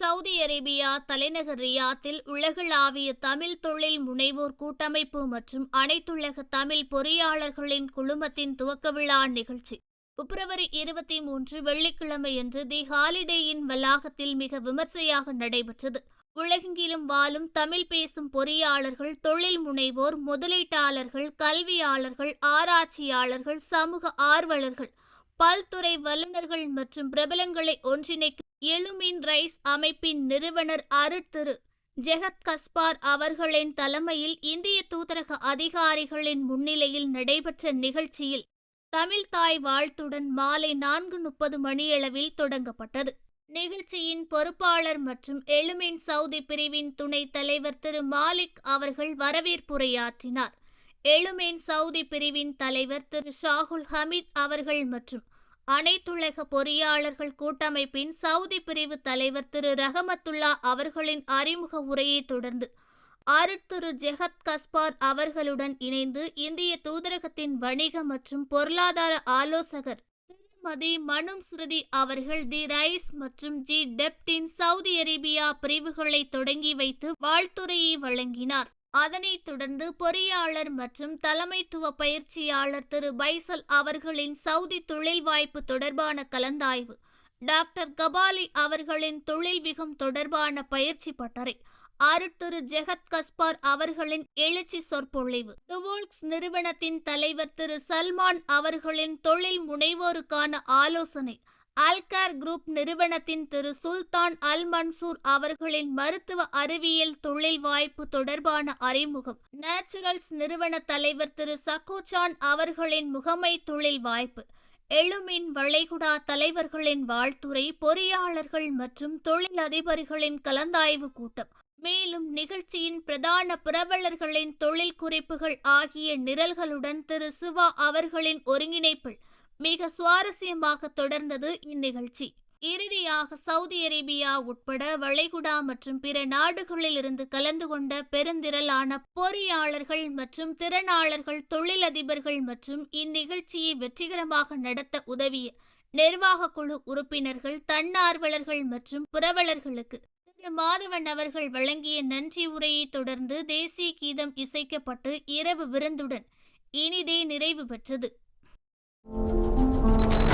Saudi Arabia தலைநகர் ரியாத்தில் உலகளாவிய தமிழ் தொழில் முனைவோர் கூட்டமைப்பு மற்றும் அனைத்துலக தமிழ் பொறியாளர்களின் குழுமத்தின் துவக்க விழா நிகழ்ச்சி. பிப்ரவரி இருபத்தி மூன்று வெள்ளிக்கிழமையன்று தி ஹாலிடேயின் வளாகத்தில் மிக விமர்சையாக நடைபெற்றது. உலகெங்கிலும் வாழும் தமிழ் பேசும் பொறியாளர்கள் தொழில் முனைவோர் முதலீட்டாளர்கள் கல்வியாளர்கள் ஆராய்ச்சியாளர்கள் சமூக ஆர்வலர்கள் பல்துறை வல்லுநர்கள் மற்றும் பிரபலங்களை ஒன்றிணைக்கும் எழுமின் ரைஸ் அமைப்பின் நிறுவனர் அருட்திரு ஜெகத் கஸ்பார் அவர்களின் தலைமையில் இந்திய தூதரக அதிகாரிகளின் முன்னிலையில் நடைபெற்ற நிகழ்ச்சியில் தமிழ் தாய் வாழ்த்துடன் மாலை நான்கு முப்பது மணியளவில் தொடங்கப்பட்டது. நிகழ்ச்சியின் பொறுப்பாளர் மற்றும் எலுமின் சவுதி பிரிவின் துணைத் தலைவர் திரு. மாலிக் அவர்கள் வரவேற்புரையாற்றினார். எழுமேன் சவுதி பிரிவின் தலைவர் திரு. ஷாகுல் ஹமீத் அவர்கள் மற்றும் அனைத்துலக பொறியாளர்கள் கூட்டமைப்பின் சவுதி பிரிவு தலைவர் திரு ரஹமத்துல்லா அவர்களின் அறிமுக உரையை தொடர்ந்து அருட்திரு ஜெகத் கஸ்பார் அவர்களுடன் இணைந்து இந்திய தூதரகத்தின் வணிக மற்றும் பொருளாதார ஆலோசகர் திருமதி மனும் ஸ்ருதி அவர்கள் தி ரைஸ் மற்றும் ஜி டெப்டின் சவுதி அரேபியா பிரிவுகளை தொடங்கி வைத்து வாழ்த்துரையை வழங்கினார். அதனைத் தொடர்ந்து பொறியாளர் மற்றும் தலைமைத்துவ பயிற்சியாளர் திரு பைசல் அவர்களின் சவுதி தொழில் வாய்ப்பு தொடர்பான கலந்தாய்வு. டாக்டர் கபாலி அவர்களின் தொழில் விகம் தொடர்பான பயிற்சி பட்டறை. திரு. ஜெகத் கஸ்பார் அவர்களின் எழுச்சி சொற்பொழிவு. டுவோல்க்ஸ் நிறுவனத்தின் தலைவர் திரு சல்மான் அவர்களின் தொழில் முனைவோருக்கான ஆலோசனை. அல்கார் குரூப் நிறுவனத்தின் திரு. சுல்தான் அல் மன்சூர் அவர்களின் மருத்துவ அறிவியல் தொழில் வாய்ப்பு தொடர்பான அறிமுகம். நேச்சுரல்ஸ் நிறுவன தலைவர் திரு. சக்கோச்சான் அவர்களின் முகமை தொழில் வாய்ப்பு. எழுமின் வளைகுடா தலைவர்களின் வாழ்த்துறை பொறியாளர்கள் மற்றும் தொழில் அதிபர்களின் கலந்தாய்வு கூட்டம். மேலும் நிகழ்ச்சியின் பிரதான பிரபலர்களின் தொழில் குறிப்புகள் ஆகிய நிரல்களுடன் திரு. சிவா அவர்களின் ஒருங்கிணைப்பில் மிக சுவாரஸ்யமாக தொடர்ந்தது இந்நிகழ்ச்சி. இறுதியாக சவுதி அரேபியா உட்பட வளைகுடா மற்றும் பிற நாடுகளில் இருந்து கலந்து கொண்ட பெருந்திரளான பொறியாளர்கள் மற்றும் திறனாளர்கள் தொழிலதிபர்கள் மற்றும் இந்நிகழ்ச்சியை வெற்றிகரமாக நடத்த உதவிய நிர்வாக குழு உறுப்பினர்கள் தன்னார்வலர்கள் மற்றும் புரவலர்களுக்கு மாதவன் அவர்கள் வழங்கிய நன்றி உரையை தொடர்ந்து தேசிய கீதம் இசைக்கப்பட்டு இரவு விருந்துடன் இனிதே நிறைவு பெற்றது. Música